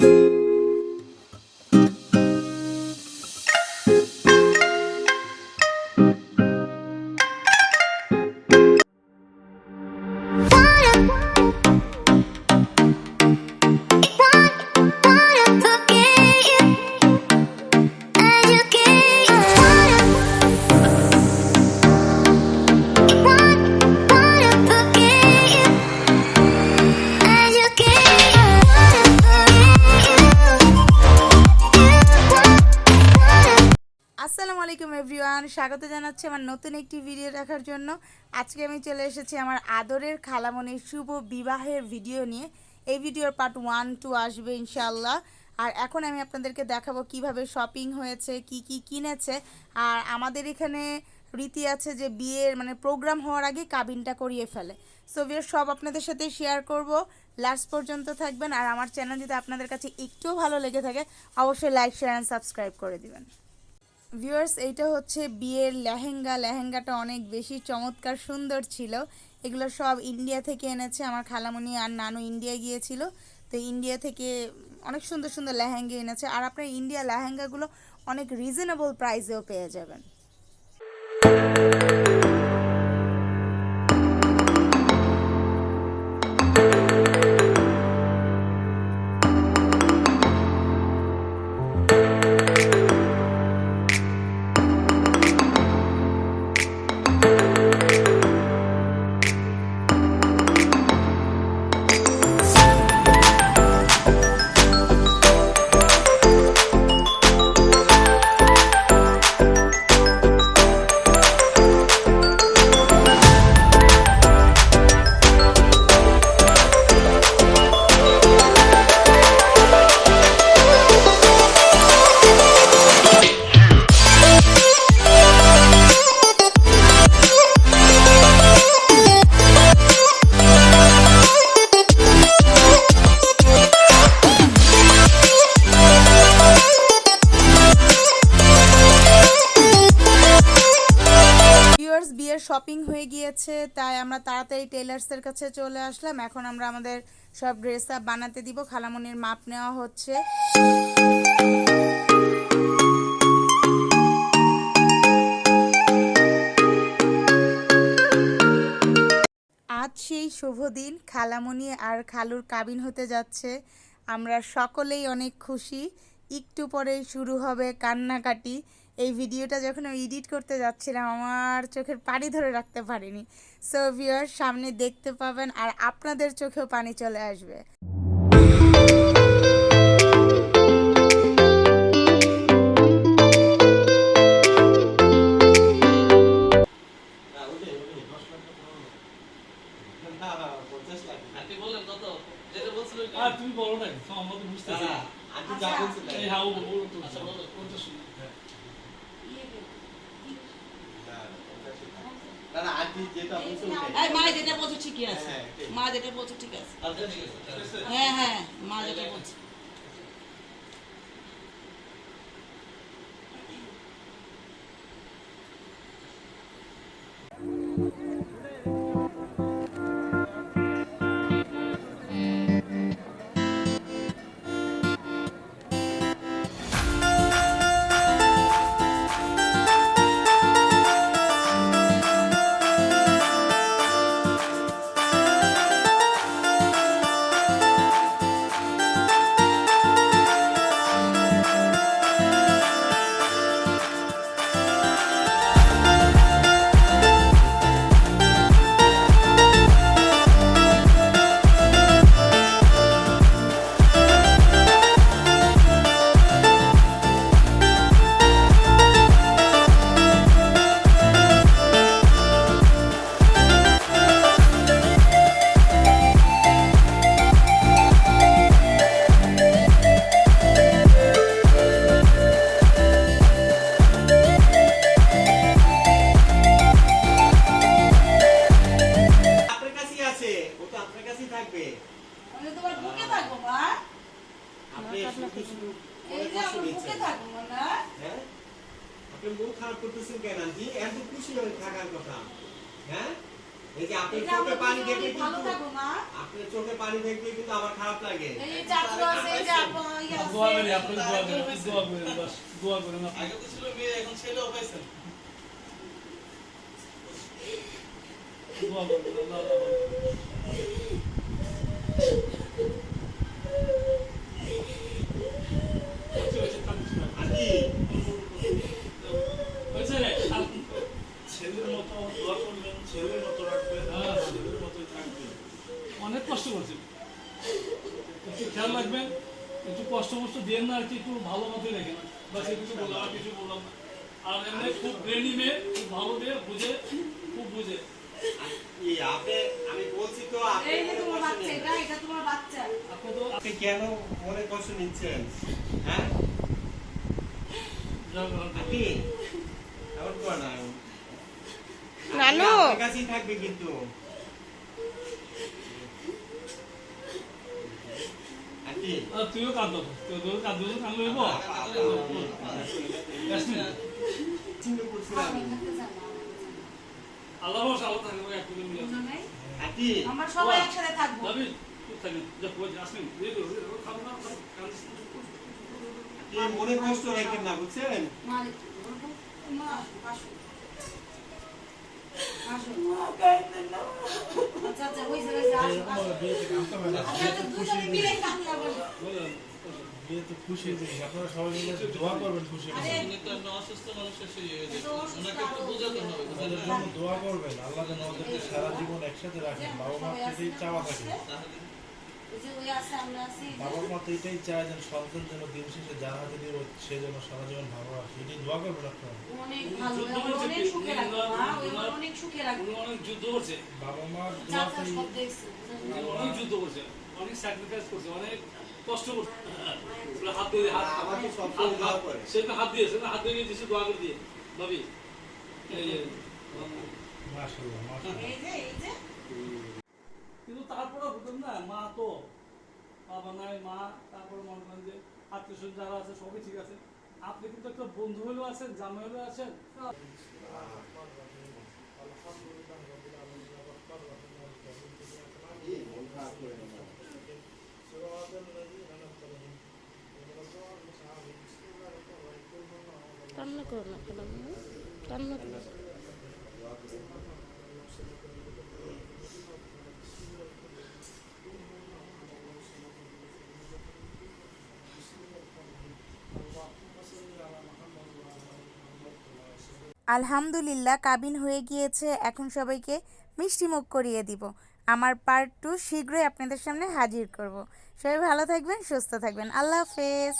What আলাইকুম everyone, স্বাগত জানাচ্ছি আমার নতুন একটি ভিডিও দেখার জন্য। আজকে আমি চলে এসেছি আমার আদরের খালামনির শুভ বিবাহের ভিডিও নিয়ে। এই ভিডিওর পার্ট ওয়ান টু আসবে ইনশাল্লাহ আর এখন আমি আপনাদেরকে দেখাবো কীভাবে শপিং হয়েছে, কি কি কিনেছে। আর আমাদের এখানে রীতি আছে যে বিয়ের মানে প্রোগ্রাম হওয়ার আগে কাবিনটা করিয়ে ফেলে। সো বিয়ের সব আপনাদের সাথে শেয়ার করব। লাস্ট পর্যন্ত থাকবেন। আর আমার চ্যানেল যদি আপনাদের কাছে একটুও ভালো লেগে থাকে, অবশ্যই লাইক শেয়ার অ্যান্ড সাবস্ক্রাইব করে দিবেন। ভিউয়ার্স এইটা হচ্ছে বিয়ের লেহেঙ্গা। লেহেঙ্গাটা অনেক বেশি চমৎকার, সুন্দর ছিল। এগুলো সব ইন্ডিয়া থেকে এনেছে। আমার খালামণি আর নানু ইন্ডিয়া গিয়েছিল। তো ইন্ডিয়া থেকে অনেক সুন্দর সুন্দর লেহেঙ্গা এনেছে। আর আপনার ইন্ডিয়া লেহেঙ্গাগুলো অনেক রিজনেবল প্রাইসেও পেয়ে যাবেন। বিয়ের শপিং হয়ে গিয়েছে, তাই আমরা তাড়াতাড়ি টেলার্সের কাছে চলে আসলাম। এখন আমরা আমাদের সব ড্রেস আপ বানাতে দিব, খালামনির মাপ নেওয়া হচ্ছে। আজ সেই শুভ দিন খালামণি আর খালুর কাবিন হতে যাচ্ছে। আমরা সকলেই অনেক খুশি। একটু পরেই শুরু হবে কান্নাকাটি। এই ভিডিওটা যখন আমি এডিট করতে যাচ্ছিলাম, আমার চোখের পানি ধরে রাখতে পারিনি। সো ভিউয়ার সামনে দেখতে পাবেন আর আপনাদের চোখেও পানি চলে আসবে। মা যেটা বলছো ঠিকই আছে হ্যাঁ। মা যেটা বলছো ঠিক আছে আচ্ছা, ঠিক আছে। হ্যাঁ হ্যাঁ মা যেটা বলছে তো থাকবে। আমি তোমার বুকে থাকব মা। আপনি শুধু শুধু এই যে আমার বুকে থাকব না হ্যাঁ? আপনি মন খারাপ করতেছেন কেন আন্টি? এত খুশি হয়ে থাকার কথা। হ্যাঁ? এই যে আপনার এটা চোখে পানি দেখলে ভালো কিন্তু থাকব মা। আপনার চোখে পানি দেখলে কিন্তু আমার খারাপ লাগে। এই যে চাচু আছে এই যে আপু ইয়ে দোয়া করি আপনাকে দোয়া করি দোয়া করেন বাস দোয়া করেন আপনি। আগে তো ছিল মেয়ে এখন ছেলেও পাইছেন। দোয়া করেন আল্লাহ আল্লাহ বলেন। হয়েছে, হয়েছে, কাঁদিস না। আন্টি হয়েছে রে? আর ছেলের মতো দোয়া করবেন ছেলের মতো রাখবেন হ্যাঁ। ছেলের মতোই থাকবেন অনেক কষ্ট করছি একটু রাখবেন একটু কষ্ট কষ্ট দিয়ে না আর কি একটু ভালো মতোই রেখেন। বাস এই কিছু বললাম আর কিছু বললাম না। আর এমনি খুব ব্রেনি মেয়ে খুব ভালো মেয়ে বুঝে খুব বুঝে। আপনি আমি বলছি তো আপনি এই যে তোমার কষ্ট বাচ্চা নেন। এটা এটা তোমার বাচ্চা। আপনি তো আপনি কেন মনে কষ্ট নিচ্ছেন? হ্যাঁ? নানু। কাছেই থাকবে কিন্তু আন্টি আর তুইও কাঁদো তুই কাঁদো হইব আল্লাহ আল্লাহ থাকবে এক করে মিলে বুঝো নাই? আন্টি আমরা সবাই একসাথে থাকব। যাবি তুই থাকবি যা কই আসমিন এই তো খাব না কাঁদিস না। আপনি মনে কষ্ট রাখেন না বুঝছেন? খুশি আপনারা সবাই মিলে দোয়া করবেন খুশি অসুস্থ মানুষের দোয়া করবেন আল্লাহ যেন ওদেরকে সারা জীবন একসাথে রাখেন বাবা মার চাওয়া থাকে তাহলে ওই যে ওই আছে আমরা আছি বাবা মা তো এটাই চায় যেন সন্তান যেন দিন শেষে যার হাতে দিয়ে সে যেন সারা জীবন ভালো রাখে এটাই দোয়া করবেন আপনারা। অনেক ভালো যুদ্ধ করছে অনেক সুখে মা ওনার- অনেক সুখে রাখব। অনেক যুদ্ধ করছে। বাবা উনি অনেক যুদ্ধ করছে অনেক স্যাক্রিফাইস করছে অনেক কষ্ট করছে। হাত দিয়ে হাত আমাকে সব হাত দোয়া হাত করে। সে তো হাত দিয়েছে হাত দিয়ে দিয়েছে দোয়া করে দিয়ে। ভাবি মাশাআল্লাহ মাশাআল্লাহ। এই যে এই যে। কিন্তু তারপরে বুঝলেন না, মা তো, বাবা নাই, মা, তারপর মনে করেন যে আত্মীয় স্বজন যারা আছে সবই ঠিক আছে। আপনি কিন্তু একটা বন্ধু হলেও আছেন, জামাই হলেও আছেন। কান্না করো না? কান্না করো। আলহামদুলিল্লাহ কাবিন হয়ে গিয়েছে। এখন সবাইকে মিষ্টি মুখ করিয়ে দিব। আমার পার্ট টু শীঘ্রই আপনাদের সামনে হাজির করব। সবাই ভালো থাকবেন, সুস্থ থাকবেন। আল্লাহ হাফেজ।